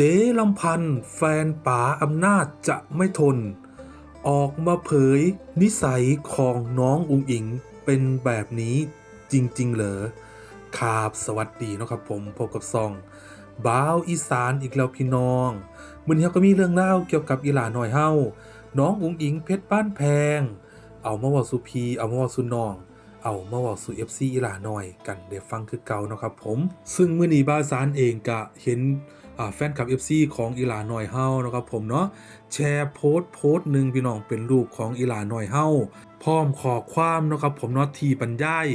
เจ๊ลำพันธ์แฟนป๋าอำนาจจะไม่ทน ออกมาเผยนิสัยของน้องอุงอิงเป็นแบบนี้จริง ๆ เหรอครับสวัสดีนะครับผมพบกับซองบ้าวอีสานอีกแล้วพี่น้องมื้อนี้เราก็มีเรื่องเล่าเกี่ยวกับอีหลาหน้อยเฮาน้องอุงอิงเพชรบ้านแพง เอามาว่าสุพีเอามาว่าสุน้อง เอามาเว่าสู่ FC อีหลาน้อยกันเดี๋ยวฟังคือเก่านะครับผม ซึ่งมื้อนี้บาวสารเองก็เห็นแฟนคลับ FC ของอีหลาหน่อยเฮานะครับผมเนาะแชร์โพสต์โพสต์หนึ่งพี่น้องเป็นรูปของอีหลาหน่อยเฮาพร้อมขอความนะครับผมเนาะที่บรรยาย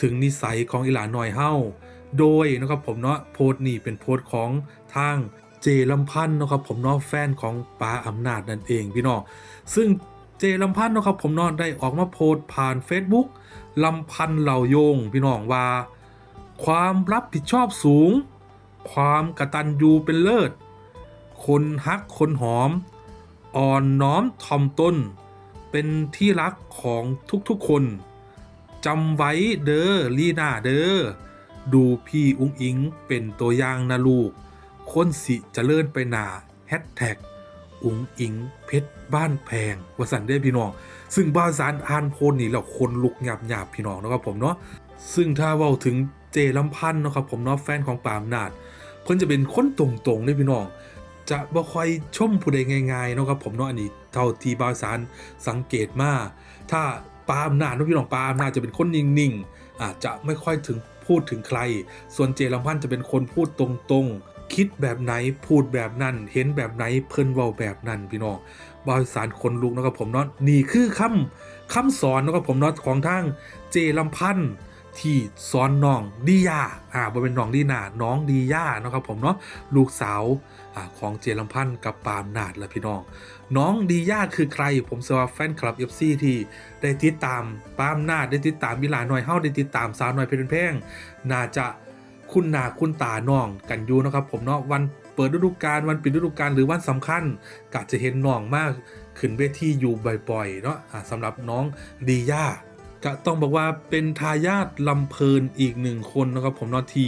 ถึงนิสัยของอีหลาหน่อยเฮาโดยนะครับผมเนาะโพสต์นี่เป็นโพสต์ของทางเจลำพันธ์นะครับผมเนาะแฟนของป้าอำนาจนั่นเองพี่น้องซึ่ง จลำพันธ์นะครับผมนาะได้ออกมาโพสต์ผ่าน Facebook ลำพันธ์เหล่าโยง พี่น้องว่า ความรับผิดชอบสูง ความกระตัญญูเป็นเลิศ คนฮักคนหอม อ่อนน้อมถ่อมตนเป็นที่รักของทุกๆคนจำไว้เด้อลีน่าเด้อดูพี่อุ้งอิงเป็นตัวอย่างนะลูก คนสิจะเลื่อนไปหนาแฮชแท็ก อุ้งอิง เพชรบ้านแพงวสันเด้พี่น้อง ซึ่งบ้านสารอ่านโพลนี่แล้วคนลุกหยาบหยาบๆพี่น้องนะครับผมเนาะซึ่งถ้าเว้าถึงเจลำพันธ์นะครับผมเนาะแฟนของปามนาดเพิ่นจะเป็นคนตรงๆเลยพี่น้องจะบ่ค่อยชมผู้ใดง่ายๆนะครับผมเนาะอันนี้เท่าที่บาวสารสังเกตมาถ้าปามนาดนะพี่น้องปามนาดจะเป็นคนนิ่งๆอาจจะไม่ค่อยถึงพูดถึงใคร ส่วนเจลำพันธ์จะเป็นคนพูดตรงๆ คิดแบบไหนพูดแบบนั้น เห็นแบบไหนเพิ่นเว้าแบบนั้นพี่น้องบาวสารคนลุกนะครับผมเนาะนี่คือคำคำสอนนะครับผมเนาะของทางเจลำพันธ์ที่สอนน้องดียาอ่าบ่เป็นน้องดีนาน้องดียานะครับผมเนาะลูกสาวอ่าของเจริญพันธ์กับปามนาดและพี่น้อง น้องดียาคือใคร ผมเชื่อว่าแฟนคลับ FC ที่ได้ติดตามปามนาดได้ติดตามมิลาหน่อยเฮาได้ติดตามสาวหน่อยเพชรเพงน่าจะ คุณหนาคุณตาน้องกันอยู่นะครับผมเนาะวันเปิดฤดูกาลวันปิดฤดูกาลหรือวันสำคัญก็จะเห็นน้องมากขึ้นเวทีอยู่บ่อยๆเนาะสำหรับน้องดีย่าก็ต้องบอกว่าเป็นทายาทลำเพลินอีกหนึ่งคนนะครับผมเนาะที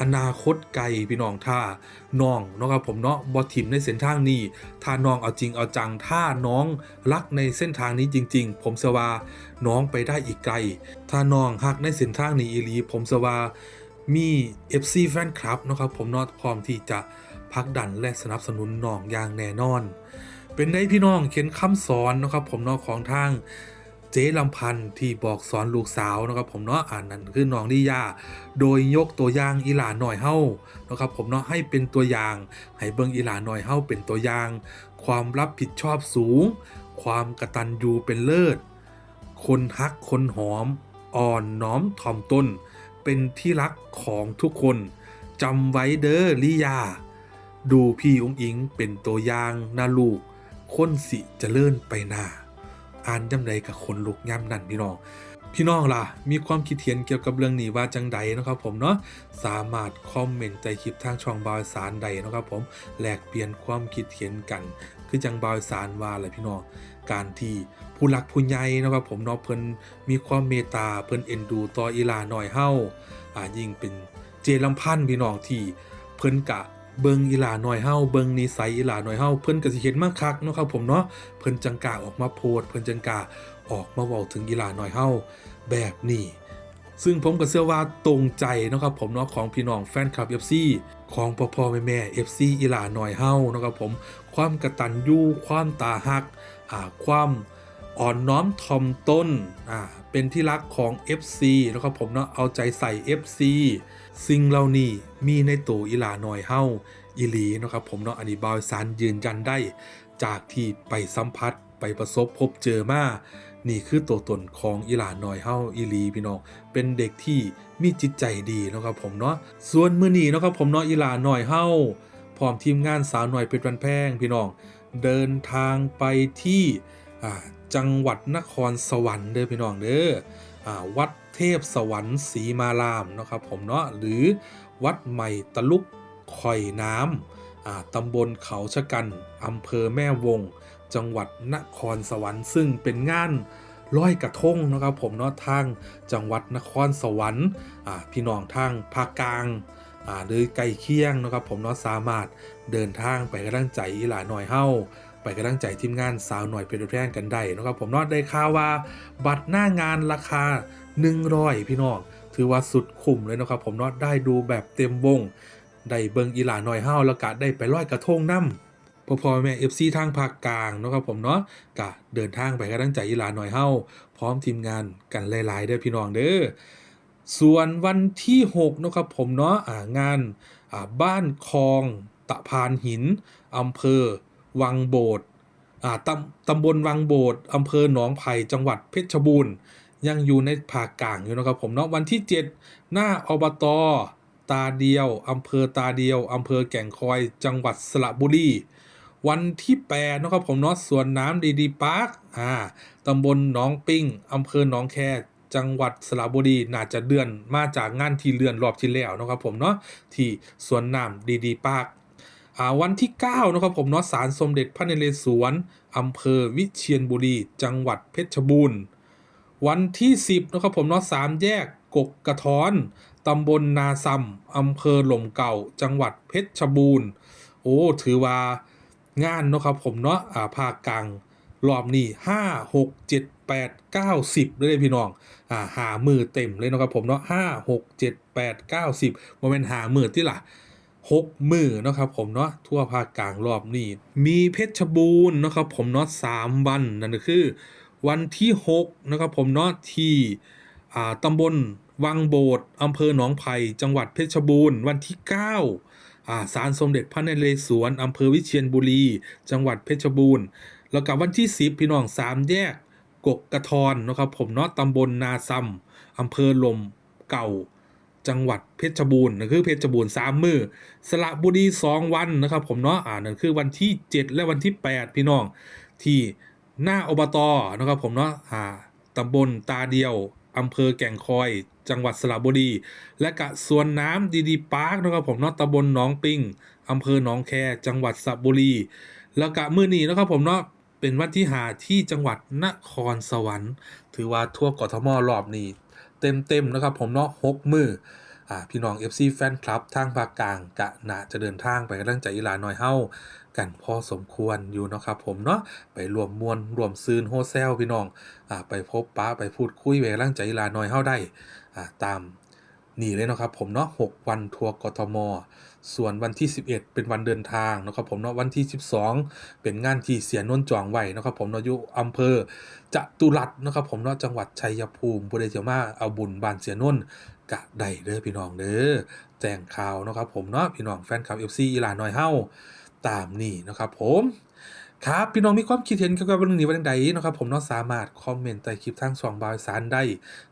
อนาคตไกลพี่น้องถ้าน้องนะครับผมเนาะบอทิมในเส้นทางนี้ถ้าน้องเอาจริงเอาจังถ้าน้องรักในเส้นทางนี้จริง ๆ ผมเสว่าน้องไปได้อีกไกล ถ้าน้องฮักในเส้นทางนี้อีลีผมเสว่า มี FC แฟนคลับนะครับผมนาะพร้อมที่จะผลักดันและสนับสนุนน้องอย่างแน่นอน เป็นในพี่น้องเขียนคำสอนนะครับผมนาะของทางเจ๊ลำพันธ์ที่บอกสอนลูกสาวนะครับผมเนาะอ่านนั่นคือน้องนิยา โดยยกตัวอย่างอีหลาหน่อยเฮ้านะครับผมเนาะให้เป็นตัวอย่าง ให้เบิงอีหลาหน่อยเฮ้าเป็นตัวอย่าง ความรับผิดชอบสูง ความกระตัญญูเป็นเลิศ คนฮักคนหอม อ่อนน้อมถ่อมตน เป็นที่รักของทุกคนจำไว้เด้อลิยา ดูพี่องอิงเป็นตัวอย่างนะลูกคนสิจะเลื่อนไปหน้า อ่านจำใดกับคนลุกย่ำนั่นพี่น้อง พี่น้องล่ะ มีความคิดเห็นเกี่ยวกับเรื่องนี้ว่าจังใดนะครับผมเนาะ สามารถคอมเมนต์ใต้คลิปทางช่องบาวสารใดนะครับผม แลกเปลี่ยนความคิดเห็นกัน คือจังบาวสารว่าแหละพี่น้องการที่ผู้หลักผู้ใหญ่นะครับผมเนาะเพิ่นมีความเมตตาเพิ่นเอ็นดูต่ออีหลาหน่อยเฮาอ่ายิ่งเป็นเจลำพันธ์พี่น้องที่เพิ่นกะเบิงอีหลาหน่อยเฮาเบิงนิสัยอีหลาหน่อยเฮาเพิ่นก็สิเห็นมากคักเนาะครับผมเนาะเพิ่นจังกาออกมาโพสเพิ่นจังกาออกมาเว้าถึงอีหลาหน่อยเฮาแบบนี้ ซึ่งผมก็เชื่อว่าตรงใจนะครับผมเนาะของพี่น้องแฟนคลับ FC ของพ่อพ่อแม่แม่ FC อีหลาหน่อยเฮานะครับผมความกระตัญญูความตาหักอ่าความอ่อนน้อมถ่อมต้นอ่าเป็นที่รักของ FC นะครับผมเนาะเอาใจใส่ FC สิ่งเหล่านี้มีในตัวอีหลาหน่อยเฮาอีหลีนะครับผมเนาะอันนี้บาวสารยืนยันได้ จากที่ไปสัมผัสไปประสบพบเจอมา นี่คือตัวตนของอีหลานน้อยเฮาอีลีพี่น้องเป็นเด็กที่มีจิตใจดีนะครับผมเนาะส่วนมื้อนี้นะครับผมเนาะอีหลานน้อยเฮาพร้อมทีมงานสาวหน่อยเพชรวันแพงพี่น้องเดินทางไปที่จังหวัดนครสวรรค์เด้อพี่น้องเด้ออวัดเทพสวรรค์ศรีมารามนะครับผมเนาะหรือวัดใหม่ตะลุกข่อยน้ำตำบลเขาชะกันอำเภอแม่วง จังหวัดนครสวรรค์ ซึ่งเป็นงานลอยกระทงนะครับผมเนาะทางจังหวัดนครสวรรค์พี่น้องทางภาคกลางหรือใกล้เคียงนะครับผมเนาะสามารถเดินทางไปกำลังใจอีหลาหน่อยเฮาไปกำลังใจทีมงานสาวหน่อยเป็นแพร่งกันได้นะครับผมเนาะได้ข่าวว่า บัตรหน้างานราคา 100 พี่น้องถือว่าสุดคุ้มเลยนะครับผมเนาะได้ดูแบบเต็มวงได้เบิงอีหลาหน่อยเฮาแล้วก็ได้ไปลอยกระทงน้ำ พ่อพ่อแม่ FC ทางภาคกลางเนาะครับผมเนาะก็เดินทางไปกำลังใจอีหลาหน่อยเฮาพร้อมทีมงานกันหลายๆเด้อพี่น้องเด้อส่วนวันที่6เนาะครับผมเนาะงานบ้านคลองตะพานหินอำเภอ วังโบดอ่าตำตำบลวังโบดอำเภอหนองไผ่จังหวัดเพชรบูรณ์ยังอยู่ในภาคกลางอยู่นะครับผมเนาะวันที่ 7 หน้าอบตตาเดียวอำเภอตาเดียวอำเภอแก่งคอยจังหวัดสระบุรี วันที่8นะครับผมเนาะสวนน้ำดีดีพาร์คอ่าตำบลหนองปิ้งอำเภอหนองแคจังหวัดสระบุรีน่าจะเดือนมาจากงานที่เลื่อนรอบที่แล้วนะครับผมเนาะที่สวนน้ำดีดีพาร์ควันที่9นะครับผมเนาะศาลสมเด็จพระนเรศวรอำเภอวิเชียรบุรี จังหวัดเพชรบูรณ์ วันที่ 10นะครับผมเนาะสามแยกกกกระท้อนตำบลนาซัมอำเภอหล่มเก่า จังหวัดเพชรบูรณ์ โอ้ ถือว่า งานเนาะครับผมเนาะอ่าภาคกลางรอบนี้ห้าหกเจ็ดแปดเก้าสิบเลยพี่น้องอ่าหามือเต็มเลยเนาะครับผมเนาะห้าหกเจ็ดแปดเก้าสิบโมเมนหามือที่ล่ะหกมือเนาะครับผมเนาะทั่วภาคกลางรอบนี้ มีเพชรบูรณ์เนาะครับผมเนาะสามวันนั่นก็คือ วันที่6นะครับผมเนาะที่อ่าตำบลวังโบดอำเภอหนองไผ่จังหวัดเพชรบูรณ์ วันที่9อ่า ศาลสมเด็จพระนเรศวรอำเภอวิเชียรบุรี จังหวัดเพชรบูรณ์ แล้วกับวันที่ 10 พี่น้องสามแยกกกกระทอนนะครับผมเนาะตำบลนาซัมอำเภอลมเก่าจังหวัดเพชรบูรณ์นั่นคือเพชรบูรณ์สามมือสระบุรีสองวันนะครับผมเนาะอ่านั่นคือวันที่ 7 และวันที่ 8 พี่น้องที่หน้าอบตนะครับผมเนาะอ่าตำบลตาเดียวอำเภอแก่งคอย จังหวัดสระบุรี และกะสวนน้ำดีดีพาร์คนะครับผมเนาะตำบลหนองปิงอำเภอหนองแค จังหวัดสระบุรี แล้วกะมือนี้นะครับผมเนาะเป็นวันที่หาที่จังหวัดนครสวรรค์ ถือว่าทั่วกทมรอบนี้ เต็มเต็มๆนะครับผมเนาะหกมืออ่าพี่น้อง FC แฟนคลับทางภาคกลางกะน่าจะเดินทางไปกำลังใจอีลาน้อยเฮากันพอสมควรอยู่นะครับผมเนาะไปรวมมวลรวมซืนโฮเซลพี่น้องอ่าไปพบป้าไปพูดคุยไปกำลังใจอีลาน้อยเฮาได้ ตามนี่เลยนะครับผมเนาะ6วันทัวร์กทม ส่วนวันที่ 11 เป็นวันเดินทางนะครับผมเนาะวันที่ 12 เป็นงานที่เสียนนจองไว้นะครับผมเนาะอยู่อำเภอจตุรัสนะครับผมเนาะจังหวัดชัยภูมิบุรีเจียมาเอาบุญบานเสียนนกะได้เด้อพี่น้องเด้อแจ้งข่าวนะครับผมเนาะพี่น้องแฟนคลับ FC อีลาน้อยเฮาตามนี่นะครับผม ครับพี่น้องมีความคิดเห็นเกี่ยวกับเรื่องนี้ว่าจั่งใดนะครับ ผมเนาะสามารถคอมเมนต์ใต้คลิปทางช่องบาวสารได้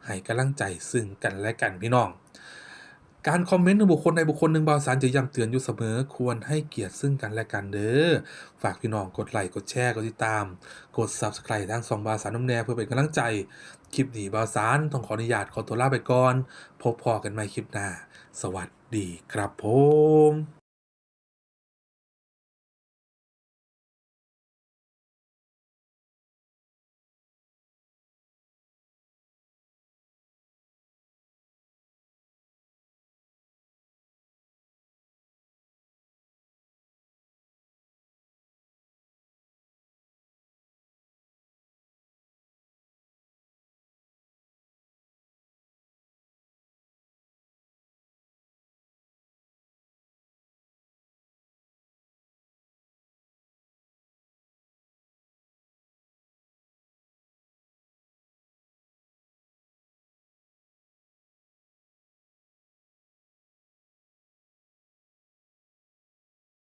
ให้กำลังใจซึ่งกันและกันพี่น้อง การคอมเมนต์ของบุคคลใดบุคคลหนึ่งบาวสารจะย้ำเตือนอยู่เสมอควรให้เกียรติซึ่งกันและกันเด้อฝากพี่น้องกดไลค์กดแชร์กดติดตาม กด Subscribe ทางสองบาวสารน้ำแน่เพื่อเป็นกำลังใจคลิปนี้บาวสารต้องขออนุญาตขอตัวลาไปก่อน พบพอกันใหม่คลิปหน้า สวัสดีครับผม